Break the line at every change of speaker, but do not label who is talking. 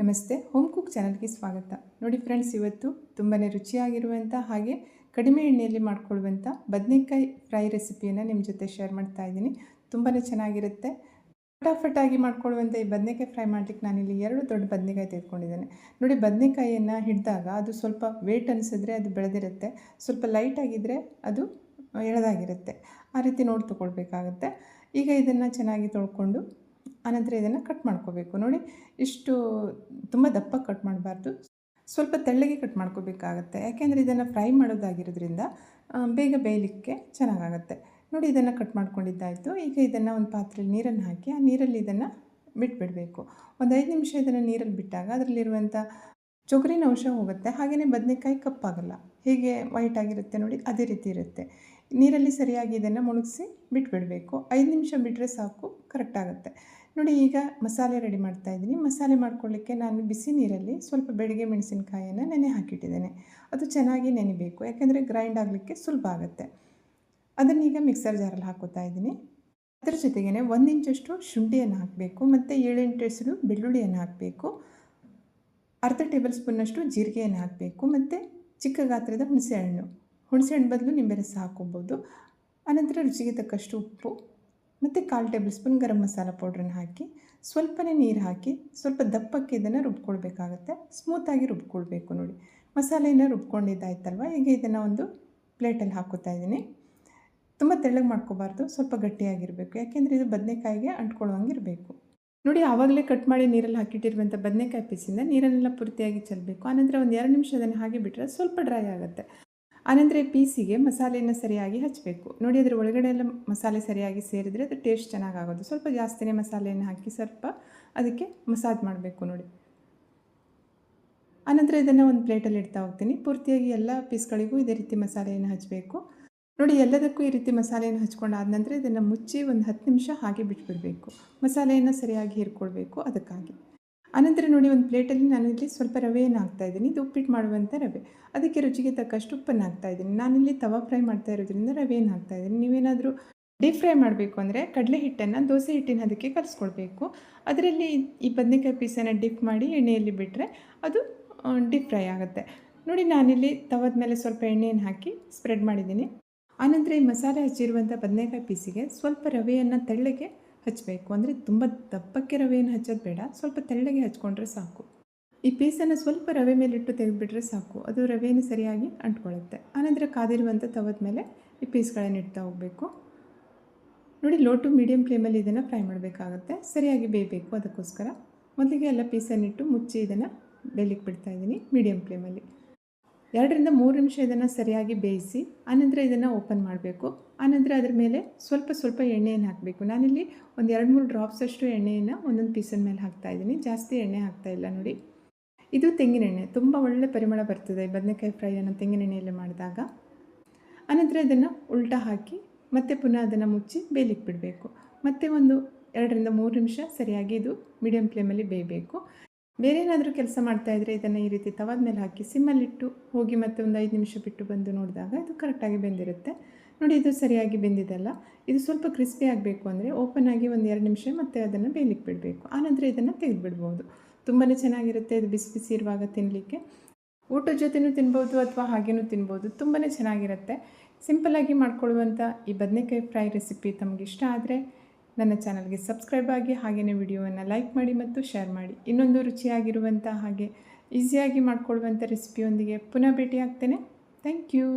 ನಮಸ್ತೆ home cook ಚಾನಲ್ಗೆ ಸ್ವಾಗತ. ನೋಡಿ ಫ್ರೆಂಡ್ಸ್, ಇವತ್ತು ತುಂಬಾ ರುಚಿಯಾಗಿರುವಂಥ ಹಾಗೆ ಕಡಿಮೆ ಎಣ್ಣೆಯಲ್ಲಿ ಮಾಡ್ಕೊಳ್ಳುವಂಥ ಬದನೆಕಾಯಿ ಫ್ರೈ ರೆಸಿಪಿಯನ್ನು ನಿಮ್ಮ ಜೊತೆ ಶೇರ್ ಮಾಡ್ತಾ ಇದ್ದೀನಿ. ತುಂಬಾ ಚೆನ್ನಾಗಿರುತ್ತೆ. ಫಟಾಫಟಾಗಿ ಮಾಡ್ಕೊಳ್ಳುವಂಥ ಈ ಬದನೆಕಾಯಿ ಫ್ರೈ ಮಾಡಲಿಕ್ಕೆ ನಾನಿಲ್ಲಿ ಎರಡು ದೊಡ್ಡ ಬದನೆಕಾಯಿ ತೆಗೆದುಕೊಂಡಿದ್ದೇನೆ. ನೋಡಿ ಬದನೆಕಾಯಿಯನ್ನು ಹಿಡಿದಾಗ ಅದು ಸ್ವಲ್ಪ ವೇಟ್ ಅನಿಸಿದ್ರೆ ಅದು ಬೆಳೆದಿರುತ್ತೆ. ಸ್ವಲ್ಪ ಲೈಟ್ ಆಗಿದ್ದರೆ ಅದು ಎಳೆದಾಗಿರುತ್ತೆ. ಆ ರೀತಿ ನೋಡಿ ತೊಗೊಳ್ಬೇಕಾಗುತ್ತೆ ಈಗ ಇದನ್ನು ಚೆನ್ನಾಗಿ ತೊಳ್ಕೊಂಡು ಆನಂತರ ಇದನ್ನು ಕಟ್ ಮಾಡ್ಕೋಬೇಕು. ನೋಡಿ, ಇಷ್ಟು ತುಂಬ ದಪ್ಪ ಕಟ್ ಮಾಡಬಾರ್ದು. ಸ್ವಲ್ಪ ತೆಳ್ಳಗೆ ಕಟ್ ಮಾಡ್ಕೋಬೇಕಾಗತ್ತೆ. ಯಾಕೆಂದರೆ ಇದನ್ನು ಫ್ರೈ ಮಾಡೋದಾಗಿರೋದ್ರಿಂದ ಬೇಗ ಬೇಯಲಿಕ್ಕೆ ಚೆನ್ನಾಗಾಗತ್ತೆ. ನೋಡಿ, ಇದನ್ನು ಕಟ್ ಮಾಡ್ಕೊಂಡಿದ್ದಾಯಿತು. ಈಗ ಇದನ್ನು ಒಂದು ಪಾತ್ರೆಯಲ್ಲಿ ನೀರನ್ನು ಹಾಕಿ, ಆ ನೀರಲ್ಲಿ ಇದನ್ನು ಬಿಟ್ಬಿಡಬೇಕು. ಒಂದು ಐದು ನಿಮಿಷ ಇದನ್ನು ನೀರಲ್ಲಿ ಬಿಟ್ಟಾಗ ಅದರಲ್ಲಿರುವಂಥ ಚೊಗರಿನ ಅಂಶ ಹೋಗುತ್ತೆ. ಹಾಗೆಯೇ ಬದನೆಕಾಯಿ ಕಪ್ಪಾಗಲ್ಲ. ಹೀಗೆ ವೈಟ್ ಆಗಿರುತ್ತೆ ನೋಡಿ, ಅದೇ ರೀತಿ ಇರುತ್ತೆ. ನೀರಲ್ಲಿ ಸರಿಯಾಗಿ ಇದನ್ನು ಮುಳುಗಿಸಿ ಬಿಟ್ಬಿಡಬೇಕು. ಐದು ನಿಮಿಷ ಬಿಟ್ಟರೆ ಸಾಕು ಕರೆಕ್ಟ್ ಆಗುತ್ತೆ. ನೋಡಿ, ಈಗ ಮಸಾಲೆ ರೆಡಿ ಮಾಡ್ತಾ ಇದ್ದೀನಿ. ಮಸಾಲೆ ಮಾಡ್ಕೊಳ್ಳಿಕ್ಕೆ ನಾನು ಬಿಸಿ ನೀರಲ್ಲಿ ಸ್ವಲ್ಪ ಬೆಳಿಗ್ಗೆ ಮೆಣಸಿನಕಾಯಿಯನ್ನು ನೆನೆ ಹಾಕಿಟ್ಟಿದ್ದೇನೆ. ಅದು ಚೆನ್ನಾಗಿ ನೆನಿಬೇಕು. ಯಾಕೆಂದರೆ ಗ್ರೈಂಡ್ ಆಗಲಿಕ್ಕೆ ಸುಲಭ ಆಗುತ್ತೆ. ಅದನ್ನೀಗ ಮಿಕ್ಸರ್ ಜಾರಲ್ಲಿ ಹಾಕೋತಾ ಇದ್ದೀನಿ. ಅದರ ಜೊತೆಗೇ ಒಂದು ಇಂಚಷ್ಟು ಶುಂಠಿಯನ್ನು ಹಾಕಬೇಕು, ಮತ್ತು ಏಳೆಂಟು ಹೆಸರು ಬೆಳ್ಳುಳ್ಳಿಯನ್ನು ಹಾಕಬೇಕು, ಅರ್ಧ ಟೇಬಲ್ ಸ್ಪೂನಷ್ಟು ಜೀರಿಗೆಯನ್ನು ಹಾಕಬೇಕು, ಮತ್ತು ಚಿಕ್ಕ ಗಾತ್ರದ ಹುಣಸೆಹಣ್ಣು. ಹುಣಸೆಹಣ್ಣು ಬದಲು ನಿಂಬೆ ರಸ ಹಾಕೋಬೋದು ಅನಂತರ ರುಚಿಗೆ ತಕ್ಕಷ್ಟು ಉಪ್ಪು. ಮತ್ತು ಕಾಲು ಟೇಬಲ್ ಸ್ಪೂನ್ ಗರಂ ಮಸಾಲ ಪೌಡ್ರನ್ನ ಹಾಕಿ ಸ್ವಲ್ಪನೇ ನೀರು ಹಾಕಿ ಸ್ವಲ್ಪ ದಪ್ಪಕ್ಕೆ ಇದನ್ನು ರುಬ್ಕೊಳ್ಬೇಕಾಗತ್ತೆ. ಸ್ಮೂತಾಗಿ ರುಬ್ಕೊಳ್ಬೇಕು ನೋಡಿ. ಮಸಾಲೆಯನ್ನು ರುಬ್ಕೊಂಡಿದ್ದಾಯ್ತಲ್ವ? ಈಗ ಇದನ್ನು ಒಂದು ಪ್ಲೇಟಲ್ಲಿ ಹಾಕೋತಾ ಇದ್ದೀನಿ. ತುಂಬ ತೆಳ್ಳಗೆ ಮಾಡ್ಕೋಬಾರ್ದು, ಸ್ವಲ್ಪ ಗಟ್ಟಿಯಾಗಿರಬೇಕು. ಯಾಕೆಂದರೆ ಇದು ಬದನೆಕಾಯಿಗೆ ಅಂಟ್ಕೊಳ್ಳೋಂಗಿರಬೇಕು ನೋಡಿ, ಆವಾಗಲೇ ಕಟ್ ಮಾಡಿ ನೀರಲ್ಲಿ ಹಾಕಿಟ್ಟಿರುವಂಥ ಬದನೆಕಾಯಿ ಪೀಸಿಂದ ನೀರನ್ನೆಲ್ಲ ಪೂರ್ತಿಯಾಗಿ ಚೆಲ್ಲಬೇಕು ಆನಂತರ ಒಂದು ಎರಡು ನಿಮಿಷ ಅದನ್ನು ಹಾಗೆ ಬಿಟ್ಟರೆ ಸ್ವಲ್ಪ ಡ್ರೈ ಆಗುತ್ತೆ. ಆನಂತರ ಪೀಸಿಗೆ ಮಸಾಲೆಯನ್ನು ಸರಿಯಾಗಿ ಹಚ್ಚಬೇಕು ನೋಡಿ ಅದರ ಒಳಗಡೆ ಎಲ್ಲ ಮಸಾಲೆ ಸರಿಯಾಗಿ ಸೇರಿದರೆ ಅದು ಟೇಸ್ಟ್ ಚೆನ್ನಾಗಾಗೋದು. ಸ್ವಲ್ಪ ಜಾಸ್ತಿನೇ ಮಸಾಲೆಯನ್ನು ಹಾಕಿ ಸ್ವಲ್ಪ ಅದಕ್ಕೆ ಮಸಾಜ್ ಮಾಡಬೇಕು ನೋಡಿ. ಆನಂತರ ಇದನ್ನು ಒಂದು ಪ್ಲೇಟಲ್ಲಿ ಇಡ್ತಾ ಹೋಗ್ತೀನಿ. ಪೂರ್ತಿಯಾಗಿ ಎಲ್ಲ ಪೀಸ್ಗಳಿಗೂ ಇದೇ ರೀತಿ ಮಸಾಲೆಯನ್ನು ಹಚ್ಚಬೇಕು ನೋಡಿ ಎಲ್ಲದಕ್ಕೂ ಈ ರೀತಿ ಮಸಾಲೆಯನ್ನು ಹಚ್ಕೊಂಡಾದ ನಂತರ ಇದನ್ನು ಮುಚ್ಚಿ ಒಂದು ಹತ್ತು ನಿಮಿಷ ಹಾಗೆ ಬಿಟ್ಬಿಡಬೇಕು. ಮಸಾಲೆಯನ್ನು ಸರಿಯಾಗಿ ಹೀರ್ಕೊಳ್ಬೇಕು ಅದಕ್ಕಾಗಿ. ಆನಂತರ ನೋಡಿ ಒಂದು ಪ್ಲೇಟಲ್ಲಿ ನಾನಿಲ್ಲಿ ಸ್ವಲ್ಪ ರವೆಯನ್ನು ಹಾಕ್ತಾ ಇದ್ದೀನಿ. ಇದು ಉಪ್ಪಿಟ್ಟು ಮಾಡುವಂಥ ರವೆ. ಅದಕ್ಕೆ ರುಚಿಗೆ ತಕ್ಕಷ್ಟು ಉಪ್ಪನ್ನು ಹಾಕ್ತಾ ಇದ್ದೀನಿ. ನಾನಿಲ್ಲಿ ತವಾ ಫ್ರೈ ಮಾಡ್ತಾ ಇರೋದ್ರಿಂದ ರವೆಯನ್ನು ಹಾಕ್ತಾ ಇದ್ದೀನಿ. ನೀವೇನಾದರೂ ಡೀಪ್ ಫ್ರೈ ಮಾಡಬೇಕು ಅಂದರೆ ಕಡಲೆ ಹಿಟ್ಟನ್ನು ದೋಸೆ ಹಿಟ್ಟಿನ ಅದಕ್ಕೆ ಕಲಿಸ್ಕೊಳ್ಬೇಕು. ಅದರಲ್ಲಿ ಈ ಬದನೆಕಾಯಿ ಪೀಸನ್ನು ಡಿಪ್ ಮಾಡಿ ಎಣ್ಣೆಯಲ್ಲಿ ಬಿಟ್ಟರೆ ಅದು ಡೀಪ್ ಫ್ರೈ ಆಗುತ್ತೆ. ನೋಡಿ ನಾನಿಲ್ಲಿ ತವದ ಮೇಲೆ ಸ್ವಲ್ಪ ಎಣ್ಣೆಯನ್ನು ಹಾಕಿ ಸ್ಪ್ರೆಡ್ ಮಾಡಿದ್ದೀನಿ. ಆನಂತರ ಈ ಮಸಾಲೆ ಹಚ್ಚಿರುವಂಥ ಬದನೆಕಾಯಿ ಪೀಸಿಗೆ ಸ್ವಲ್ಪ ರವೆಯನ್ನು ತೆಳ್ಳಗೆ ಹಚ್ಚಬೇಕು ಅಂದರೆ ತುಂಬ ದಪ್ಪಕ್ಕೆ ರವೆಯನ್ನು ಹಚ್ಚೋದು ಬೇಡ. ಸ್ವಲ್ಪ ತೆಳ್ಳಗೆ ಹಚ್ಕೊಂಡ್ರೆ ಸಾಕು. ಈ ಪೀಸನ್ನು ಸ್ವಲ್ಪ ರವೆ ಮೇಲಿಟ್ಟು ತೆಗೆದುಬಿಟ್ರೆ ಸಾಕು. ಅದು ರವೆಯನ್ನು ಸರಿಯಾಗಿ ಅಂಟ್ಕೊಳ್ಳುತ್ತೆ. ಆನಂತರ ಕಾದಿರುವಂಥ ತವದ ಮೇಲೆ ಈ ಪೀಸ್ಗಳನ್ನು ಇಡ್ತಾ ಹೋಗಬೇಕು. ನೋಡಿ, ಲೋ ಟು ಮೀಡಿಯಮ್ ಫ್ಲೇಮಲ್ಲಿ ಇದನ್ನು ಫ್ರೈ ಮಾಡಬೇಕಾಗುತ್ತೆ. ಸರಿಯಾಗಿ ಬೇಯಬೇಕು. ಅದಕ್ಕೋಸ್ಕರ ಮೊದಲಿಗೆ ಎಲ್ಲ ಪೀಸನ್ನಿಟ್ಟು ಮುಚ್ಚಿ ಇದನ್ನು ಬೇಯಲಿಕ್ಕೆ ಬಿಡ್ತಾ ಇದ್ದೀನಿ ಮೀಡಿಯಮ್ ಫ್ಲೇಮಲ್ಲಿ. ಎರಡರಿಂದ ಮೂರು ನಿಮಿಷ ಇದನ್ನು ಸರಿಯಾಗಿ ಬೇಯಿಸಿ, ಆನಂತರ ಇದನ್ನು ಓಪನ್ ಮಾಡಬೇಕು. ಆನಂತರ ಅದರ ಮೇಲೆ ಸ್ವಲ್ಪ ಸ್ವಲ್ಪ ಎಣ್ಣೆಯನ್ನು ಹಾಕಬೇಕು. ನಾನಿಲ್ಲಿ ಒಂದು ಎರಡು ಮೂರು ಡ್ರಾಪ್ಸ್ ಅಷ್ಟು ಎಣ್ಣೆಯನ್ನು ಒಂದೊಂದು ಪೀಸಿನ ಮೇಲೆ ಹಾಕ್ತಾ ಇದ್ದೀನಿ. ಜಾಸ್ತಿ ಎಣ್ಣೆ ಹಾಕ್ತಾ ಇಲ್ಲ ನೋಡಿ. ಇದು ತೆಂಗಿನ ಎಣ್ಣೆ. ತುಂಬ ಒಳ್ಳೆ ಪರಿಮಳ ಬರ್ತದೆ ಬದನೆಕಾಯಿ ಫ್ರೈಯನ್ನು ತೆಂಗಿನೆಣ್ಣೆಯಲ್ಲಿ ಮಾಡಿದಾಗ. ಆನಂತರ ಇದನ್ನು ಉಲ್ಟಾ ಹಾಕಿ ಮತ್ತೆ ಪುನಃ ಅದನ್ನು ಮುಚ್ಚಿ ಬೇಯಲಿಕ್ಕೆ ಬಿಡಬೇಕು ಮತ್ತೆ ಒಂದು ಎರಡರಿಂದ ಮೂರು ನಿಮಿಷ ಸರಿಯಾಗಿ ಇದು ಮೀಡಿಯಮ್ ಫ್ಲೇಮಲ್ಲಿ ಬೇಯಬೇಕು. ಬೇರೆ ಏನಾದರೂ ಕೆಲಸ ಇದ್ದರೆ ಇದನ್ನು ಈ ರೀತಿ ತವಾದ ಮೇಲೆ ಹಾಕಿ ಸಿಮ್ಮಲ್ಲಿಟ್ಟು ಹೋಗಿ ಮತ್ತೆ ಒಂದು ಐದು ನಿಮಿಷ ಬಿಟ್ಟು ಬಂದು ನೋಡಿದಾಗ ಇದು ಕರೆಕ್ಟಾಗಿ ಬೆಂದಿರುತ್ತೆ. ನೋಡಿ ಇದು ಸರಿಯಾಗಿ ಬೆಂದಿದೆಲ್ಲ. ಇದು ಸ್ವಲ್ಪ ಕ್ರಿಸ್ಪಿ ಆಗಬೇಕು ಅಂದರೆ ಓಪನ್ ಆಗಿ ಒಂದು ಎರಡು ನಿಮಿಷ ಮತ್ತೆ ಅದನ್ನು ಬೇಯಲಿಕ್ಕೆ ಬಿಡಬೇಕು. ಆನಂತರ ಇದನ್ನು ತೆಗೆದುಬಿಡ್ಬೋದು. ತುಂಬಾ ಚೆನ್ನಾಗಿರುತ್ತೆ ಇದು ಬಿಸಿ ಬಿಸಿ ಇರುವಾಗ ತಿನ್ನಲಿಕ್ಕೆ ಊಟದ ಜೊತೆನೂ ತಿನ್ಬೋದು ಅಥವಾ ಹಾಗೇನೂ ತಿನ್ಬೋದು. ತುಂಬಾ ಚೆನ್ನಾಗಿರುತ್ತೆ. ಸಿಂಪಲ್ಲಾಗಿ ಮಾಡ್ಕೊಳ್ಳುವಂಥ ಈ ಬದನೆಕಾಯಿ ಫ್ರೈ ರೆಸಿಪಿ ತಮಗಿಷ್ಟ ಆದರೆ ನನ್ನ ಚಾನಲ್ಗೆ ಸಬ್ಸ್ಕ್ರೈಬ್ ಆಗಿ ಹಾಗೆಯೇ ವಿಡಿಯೋವನ್ನು ಲೈಕ್ ಮಾಡಿ ಮತ್ತು ಶೇರ್ ಮಾಡಿ. ಇನ್ನೊಂದು ರುಚಿಯಾಗಿರುವಂಥ ಹಾಗೆ ಈಸಿಯಾಗಿ ಮಾಡಿಕೊಳ್ಳುವಂಥ ರೆಸಿಪಿಯೊಂದಿಗೆ ಪುನಃ ಭೇಟಿಯಾಗ್ತೇನೆ. Thank you.